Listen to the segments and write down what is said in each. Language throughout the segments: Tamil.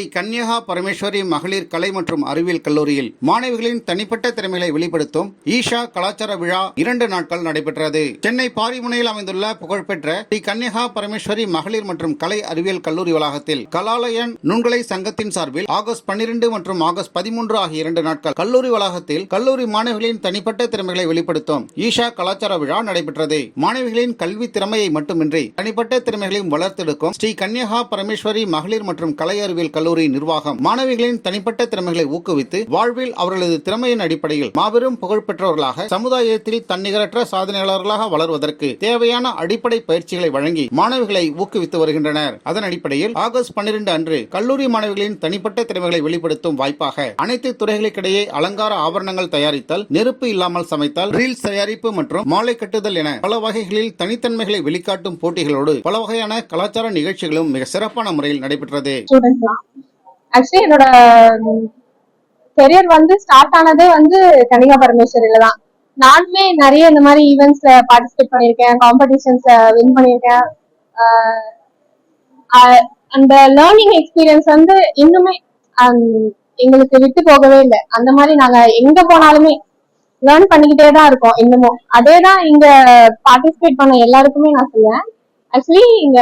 ஸ்ரீ கன்யகா பரமேஸ்வரி மகளிர் கலை மற்றும் அறிவியல் கல்லூரியில் மாணவிகளின் தனிப்பட்ட திறமைகளை வெளிப்படுத்தும் ஈஷா கலாச்சார விழா இரண்டு நாட்கள் நடைபெற்றது. சென்னை பாரிமுனையில் அமைந்துள்ள புகழ்பெற்ற ஸ்ரீ கன்யகா பரமேஸ்வரி மகளிர் மற்றும் கலை அறிவியல் கல்லூரி வளாகத்தில் கலாலயன் நுண்கலை சங்கத்தின் சார்பில் ஆகஸ்ட் பன்னிரண்டு மற்றும் ஆகஸ்ட் பதிமூன்று ஆகிய இரண்டு நாட்கள் கல்லூரி வளாகத்தில் கல்லூரி மாணவிகளின் தனிப்பட்ட திறமைகளை வெளிப்படுத்தும் ஈஷா கலாச்சார விழா நடைபெற்றது. மாணவிகளின் கல்வி திறமையை மட்டுமின்றி தனிப்பட்ட திறமைகளையும் வளர்த்தெடுக்கும் ஸ்ரீ கன்யகா பரமேஸ்வரி மகளிர் மற்றும் கலை அறிவியல் கல்லூரி நிர்வாகம் மாணவிகளின் தனிப்பட்ட திறமைகளை ஊக்குவித்து வாழ்வில் அவர்களது திறமையின் அடிப்படையில் மாபெரும் புகழ் பெற்றவர்களாக சமுதாயத்தில் தன்னிகரற்ற சாதனையாளர்களாக வளர்வதற்கு தேவையான அடிப்படை பயிற்சிகளை வழங்கி மாணவிகளை ஊக்குவித்து வருகின்றனர். அதன் அடிப்படையில் ஆகஸ்ட் பன்னிரண்டு அன்று கல்லூரி மாணவிகளின் தனிப்பட்ட திறமைகளை வெளிப்படுத்தும் வாய்ப்பாக அனைத்து துறைகளுக்கிடையே அலங்கார ஆபரணங்கள் தயாரித்தல் நெருப்பு இல்லாமல் சமைத்தல் ரீல்ஸ் தயாரிப்பு மற்றும் மாலை கட்டுதல் என பல வகைகளில் தனித்தன்மைகளை வெளிக்காட்டும் போட்டிகளோடு பல வகையான கலாச்சார நிகழ்ச்சிகளும் மிக சிறப்பான முறையில் நடைபெற்றது. ஆக்சுவலி என்னோட கெரியர் வந்து ஸ்டார்ட் ஆனதே வந்து கனிகா பரமேஸ்வரியில தான். நானுமே நிறைய இந்த மாதிரி ஈவெண்ட்ஸ்ல பார்ட்டிசிபேட் பண்ணியிருக்கேன் காம்படிஷன்ஸ்ல வின் பண்ணியிருக்கேன். அந்த லேர்னிங் எக்ஸ்பீரியன்ஸ் வந்து இன்னுமே எங்களுக்கு விட்டு போகவே இல்லை. அந்த மாதிரி நாங்க எங்க போனாலுமே லேர்ன் பண்ணிக்கிட்டே தான் இருக்கோம் இன்னமும். அதே தான் இங்க பார்ட்டிசிபேட் பண்ண எல்லாருக்குமே நான் சொல்லுவேன். ஆக்சுவலி இங்க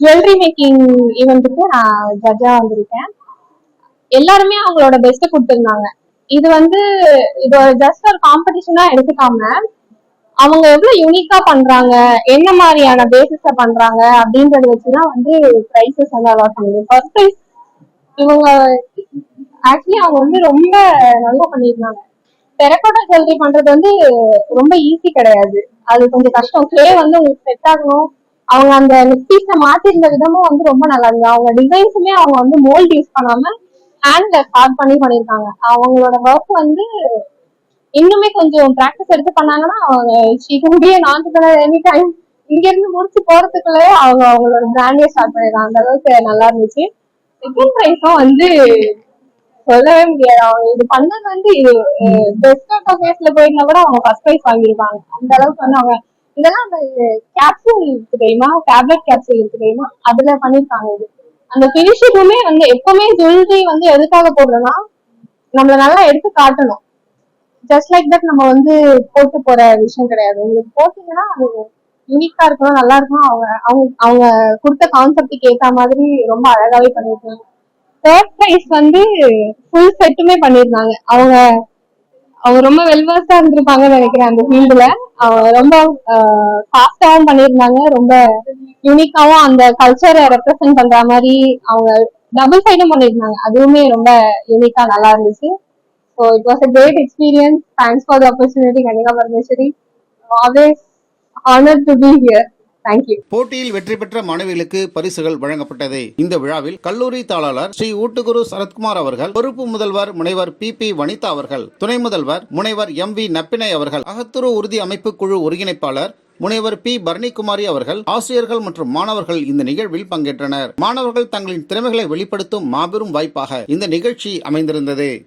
ஜுவல்லரி மேக்கிங் ஈவெண்ட்டுக்கு நான் ஜட்ஜா வந்திருக்கேன். எல்லாருமே அவங்களோட பெஸ்ட்டை கொடுத்துருந்தாங்க. இது வந்து இது ஜஸ்ட் ஒரு காம்படிஷனா எடுத்துக்காம அவங்க எவ்வளவு யூனிக்கா பண்றாங்க என்ன மாதிரியான பேசிஸ்ல பண்றாங்க அப்படின்றத வச்சுதான் வந்து பிரைசஸ் வந்து அலாட் பண்ணுது ஃபர்ஸ்ட் பிரைஸ் இவங்க ஆக்சுவலி அவங்க வந்து ரொம்ப நல்லா பண்ணியிருந்தாங்க. டெரக்கோட்டா ஜுவல்லரி பண்றது வந்து ரொம்ப ஈஸி கிடையாது. அது கொஞ்சம் கஷ்டம். கிளே வந்து உங்களுக்கு செட் ஆகணும். அவங்க அந்த பீஸ மாத்திருந்த விதமும் வந்து ரொம்ப நல்லா இருந்தது. அவங்க டிசைன்ஸுமே அவங்க வந்து மோல்ட் யூஸ் பண்ணாம ஹேண்ட்ல ஸ்டார்ட் பண்ணி பண்ணிருக்காங்க. அவங்களோட ஒர்க் வந்து இன்னுமே கொஞ்சம் ப்ராக்டிஸ் எடுத்து பண்ணாங்கன்னா அவங்க ஷீக்குடியே நாட்டுக்கிற எனி டைம் இங்க இருந்து முடிச்சு போறதுக்குள்ளே அவங்க அவங்களோட பிராண்டே ஸ்டார்ட் பண்ணிருக்காங்க அந்த அளவுக்கு நல்லா இருந்துச்சு. செகண்ட் ப்ரைஸும் வந்து சொல்லவே முடியாது. அவங்க இது பண்ணது வந்து இது பெஸ்ட் ஆஃப் பேஸ்ல போயிருந்தா கூட அவங்க ஃபர்ஸ்ட் ப்ரைஸ் வாங்கியிருப்பாங்க. அந்த அளவுக்கு வந்து அவங்க இதெல்லாம் அந்த கேப்சூல் இருக்கு தெரியுமா? டேப்லெட் கேப்சூல் இருக்கு தெரியுமா? அதுல பண்ணிருக்காங்க இது. அந்த பினிஷிங்குமே வந்து எப்பவுமே ஜுவல்லரி வந்து எதுக்காக போடுறோம்னா நம்மள நல்லா எடுத்து காட்டணும். ஜஸ்ட் லைக் தட் நம்ம வந்து போட்டு போற விஷயம் கிடையாது. உங்களுக்கு போட்டீங்கன்னா அது யூனிக்கா இருக்கணும் நல்லா இருக்கணும். அவங்க அவங்க அவங்க கொடுத்த கான்செப்டுக்கு ஏத்த மாதிரி ரொம்ப அழகாவே பண்ணிருக்காங்க தேர்ட் ப்ரைஸ் வந்து ஃபுல் செட்டுமே பண்ணிருந்தாங்க அவங்க அவங்க ரொம்ப வெல்வர்ஸா இருந்திருப்பாங்கன்னு நினைக்கிறேன் அந்த ஃபீல்டுல அவங்க ரொம்ப ஃபாஸ்டாவும் பண்ணியிருந்தாங்க. ரொம்ப யூனிக்காவும் அந்த கல்ச்சரை ரெப்ரசென்ட் பண்ற மாதிரி அவங்க டபுள் சைடும் பண்ணியிருந்தாங்க. அதுவுமே ரொம்ப யூனிக்கா நல்லா இருந்துச்சு. So it was a great experience thanks for the opportunity Kanika Parameswari. Always honour to be here போட்டியில் வெற்றி பெற்ற மாணவிகளுக்கு பரிசுகள் வழங்கப்பட்டது இந்த விழாவில் கல்லூரி தாளாளர் ஸ்ரீ ஊட்டுகுரு சரத்குமார் அவர்கள் பொறுப்பு முதல்வர் முனைவர் பி பி வனிதா அவர்கள் துணை முதல்வர் முனைவர் எம் வி நப்பினை அவர்கள் அகத்துரு உறுதி அமைப்பு குழு ஒருங்கிணைப்பாளர் முனைவர் பி. பரணிக்குமாரி அவர்கள் ஆசிரியர்கள் மற்றும் மாணவர்கள் இந்த நிகழ்வில் பங்கேற்றனர். மாணவர்கள் தங்களின் திறமைகளை வெளிப்படுத்தும் மாபெரும் வாய்ப்பாக இந்த நிகழ்ச்சி அமைந்திருந்தது.